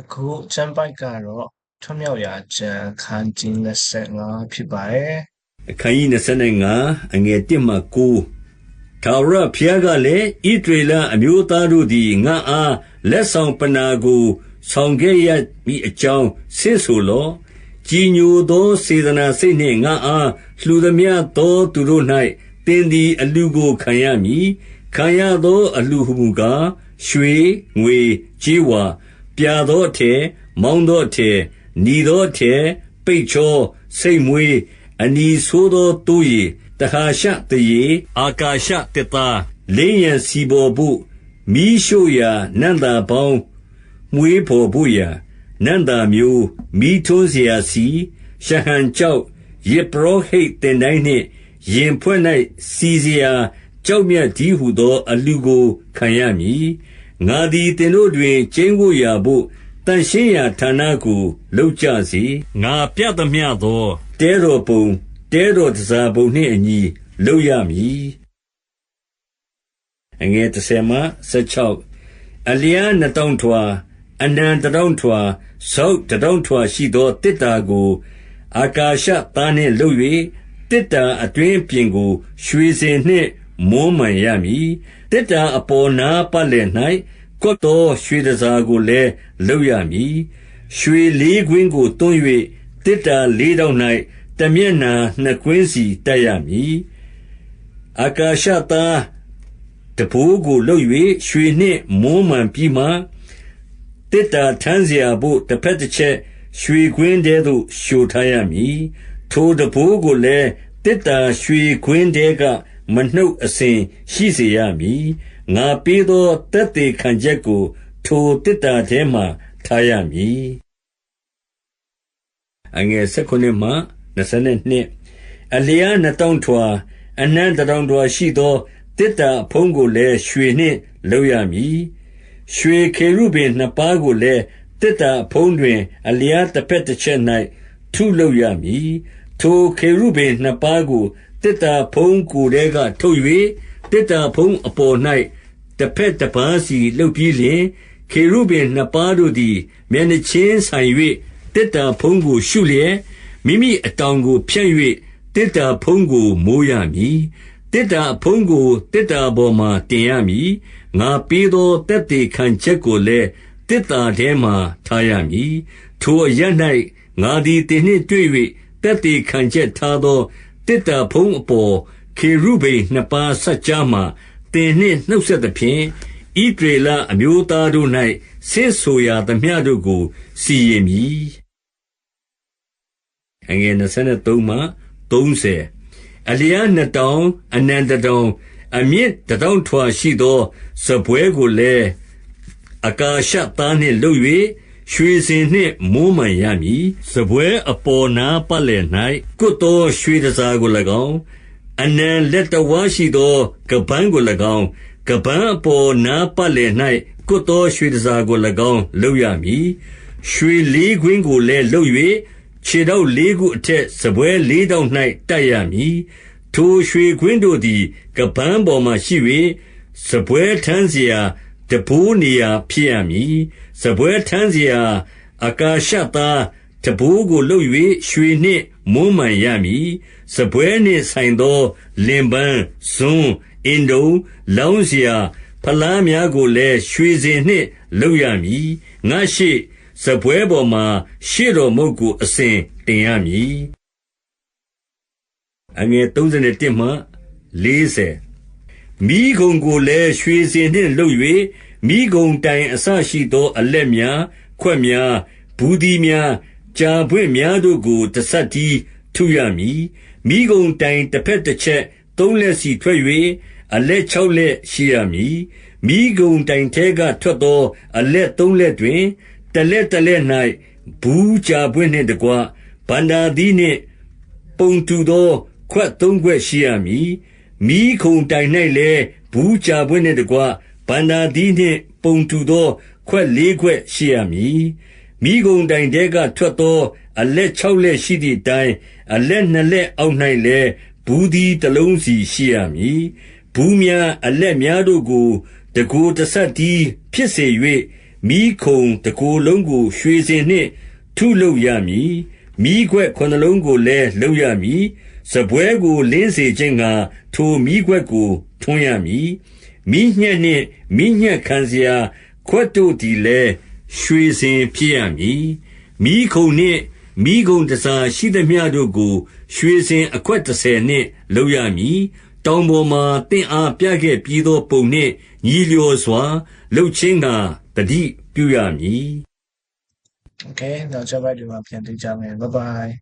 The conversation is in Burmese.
အခုကျမ်းပိုက်ကတော့ထွံ့မြောက်ရာကျမ်းခန်းကြီး25ဖြစ်ပါတယ်အခန်းကြီး25အငယ်1မှ9ထာဝရဘုရားကလည်းဣဒရေလအမျိုးသားတို့သည်ငါအားလက်ဆောင်ပနာကိုဆောင်ခဲ့ရမည်အကြောင်းဆင့်ဆိုလော့ကြည်ညိုသောစေတနာစိတ်နှင့်ငါအားလှူသည်များသောသူတို့၌သင်သည်အလူကိုခံရမည်ခံရသောအလူဟုမူကားရွှေငွေကြေးဝါ ပြာသောအထည်၊မောင်းသောအထည်၊နီသောအထည်၊ပိတ်ချော၊ဆိတ်မွေး၊အနီဆိုးသော သိုးရေ၊တဟာရှသားရေ၊အာကာရှသစ်သား၊လိမ်းရန်ဆီဘော်ဘို့၊မီးရှို့ရာနံ့သာပေါင်းမွှေးဘော်ဘို့ရာ၊နံ့သာမျိုး၊မီးထွန်းစရာဆီ၊ရှဟံကျောက်၊ယဇ်ပုရောဟိတ်သင်တိုင်းနှင့် ရင်ဖွဲ့၌စီစရာကျောက်မြတ်တည်းဟူသော အလှူကို ခံရမည်။ ငါသည် သင်တို့တွင် ကျင်းကိုရာဘို့တန်ရှင်းရာဌာနကိုလောက်ကြစေ ငါပြသမျှသော တဲတော်ပုံ တဲတော်တစားပုံနှင့်အညီလောက်ရမည်အငယ်30မှ16အလျားနှစ်တောင်းထွာ အနန္တတောင်းထွာဆောက်တတောင်းထွာရှိသောတစ်တာကို အာကာရှသားနှင့်လုပ်၍တစ်တာအတွင်းပြင်ကို ရွှေစင်နှင့် မွမ်းမံရမည်။သေတ္တာအပေါ်နားပတ်လည်၌ကွပ်သောရွှေတန်ဆာကိုလည်း လုပ်ရမည်။ရွှေလေးကွင်းကို သွန်း၍သေတ္တာလေးထောင့်၌တမျက်နှာနှစ်ကွင်းစီ တပ်ရမည်။အကာရှသားထမ်းဘိုးကို လုပ်၍ရွှေနှင့်မွမ်းမံပြီးမှ၊သေတ္တာထမ်းစရာဘို့ တဘက်တချက် ရွှေကွင်းထဲသို့ လျှိုထားရမည်။ထိုထမ်းဘိုးကိုလည်း သေတ္တာရွှေကွင်းထဲက မနှုတ်အစဉ်ရှိစေရမည် ငါပေးသောတက်သေးခံချက်ကို ထိုတစ်တာထဲမှထားရမည်အငယ်၁၉မှ22အလျားနှစ်တောင်းထွာ အနန္တတောင်းထွာရှိသောတစ်တာအဖုံးကိုလည်း ရွှေနှင့်လုပ်ရမည် ရွှေခေရုပင်နှစ်ပါးကိုလည်းတစ်တာအဖုံးတွင် အလျားတစ်ဖက်တစ်ချက်၌ထုလုပ်ရမည် ထိုခေရုပင်နှစ်ပါးကို တစ်တာဖုံးကိုယ်ထဲကထုတ်၍တစ်တာဖုံးအပေါ်၌တစ်ဖက်တစ်ပါးစီလှုပ်ပြီးလျင် ခေရုဗိမ်နှစ်ပါးတို့သည် မျက်နှချင်းဆိုင်၍တစ်တာဖုံးကို ရှုလျက် မိမိအတောင်ကို ဖြန့်၍တစ်တာဖုံးကို မိုးရမည်တစ်တာဖုံးကိုတစ်တာပေါ်မှတင်ရမည် ငါပေးသောတက်တေခံချက်ကိုလည်းတစ်တာထဲမှထားရမည် ထိုအရ၌ငါသည်တင်နှင့်တွေ့၍တက်တေခံချက်ထားသော တစ်တာဖုံးအပေါ်ခေရုဗိမ်နှစ်ပါးဆက်ကြားမှသင်နှင့်နှုတ်ဆက်သဖြင့်ဣဒရေလအမျိုးသားတို့၌ဆင့်ဆိုရာသမျှတို့ကို စီရင်မည်အငယ်23မှ30အလျားနှစ်တောင် အနန္တတောင် အမြင့်တတောင်ထွာရှိသောစပွဲကိုလည်း အကာရှသားနှင့်လုပ်၍ ၍ရွှေစင်နှင့်မိုးမှန်ရမည်။စားပွဲအပေါ်နားပတ်လည်၌ကွပ်သောရွှေတန်ဆာကို၎င်း၊အနံလက်တဝါးရှိသော ခါးပန်းကို၎င်း၊ခါးပန်းအပေါ်နားပတ်လည်၌ကွပ်သောရွှေတန်ဆာကို၎င်း လုပ်ရမည်။ရွှေလေးကွင်းကိုလည်းလုပ်၍ခြေထောက်လေးခုအထက်စားပွဲလေးထောင့်၌တပ်ရမည်။ထိုရွှေကွင်းတို့သည် ခါးပန်းပေါ်မှာရှိ၍၊စားပွဲထမ်းစရာ တံပိုးနေရာဖြစ်ရမည်။စားပွဲထမ်းစရာ အကာရှသားထမ်းဘိုးကိုလုပ်၍ရွှေနှင့်မွမ်းမံရမည်။စားပွဲနှင့်ဆိုင်သော လင်ပန်း၊ဇွန်း၊အင်တုံ၊လောင်းစရာဖလားများကိုလည်း ရွှေစင်နှင့်လုပ်ရမည်။ငါ့ရှေ့၊စားပွဲပေါ်မှာ ရှေ့တော်မုန့်ကို အစဉ်တင်ရမည်။31 ယဇ်ပုရောဟိတ် မိဂုံကိုလည်း ရွှေစင်နှင့်လုပ်၍မိဂုံတိုင်အဆရှိသော အလက်များ ခွက်များ ဘူးဒီများ ကြာပွင့်များတို့ကိုတဆက်တီးထုရမည်မိဂုံတိုင်တစ်ဖက်တစ်ချက်သုံးလက်စီထွက်၍အလက်၆လက်ရှိရမည်မိဂုံတိုင်ထဲကထွက်သော အလက်သုံးလက်တွင် တလက်တလက်၌ဘူးကြာပွင့်နှင့်တကွဗန္ဒာသီးနှင့် ပုံတူသော ခွက်သုံးခွက်ရှိရမည် မိခုံတိုင်၌လည်းဘူးကြာပွင့်နှင့်တကွဗန္ဒာသီးနှင့် ပုံတူသော ခွက်လေးခွက်ရှိရမည်မိဂုံတိုင်တဲကထွက်သော အလက်၆လက်ရှိသည့်အတိုင်းအလက်နှစ်လက်အောက်၌လည်းဘူးဒီတလုံးစီရှိရမည်ဘူးများအလက်များတို့ကိုတကိုယ်တဆက်တီးဖြစ်စေ၍မိခုံတကိုယ်လုံးကို ရွှေစင်နှင့် ထုလုပ်ရမည်။ မိခွက်ခုနစ်လုံးကိုလည်းလုပ်ရမည်။စပွဲကိုလင်းစေခြင်းငှါထိုမီးခွက်ကိုထွန်းရမည်။မီးညှပ်နှင့်မီးညှပ်ခံစရာ ခွက်တို့သည်လည်းရွှေစင်ဖြစ်ရမည်။မီးခုံနှင့်မီးခုံတန်ဆာရှိသမျှတို့ကို ရွှေစင်အခွက်တဆယ်နှင့်လုပ်ရမည်။တောင်ပေါ်မှာသင့်အားပြခဲ့ပြီးသောပုံနှင့်ညီလျော်စွာလုပ်ခြင်းငှါသတိပြုရမည်။ Okay နောက်ချက်ပိုက်ဒီမှာပြန်တွေ့ကြမယ် bye bye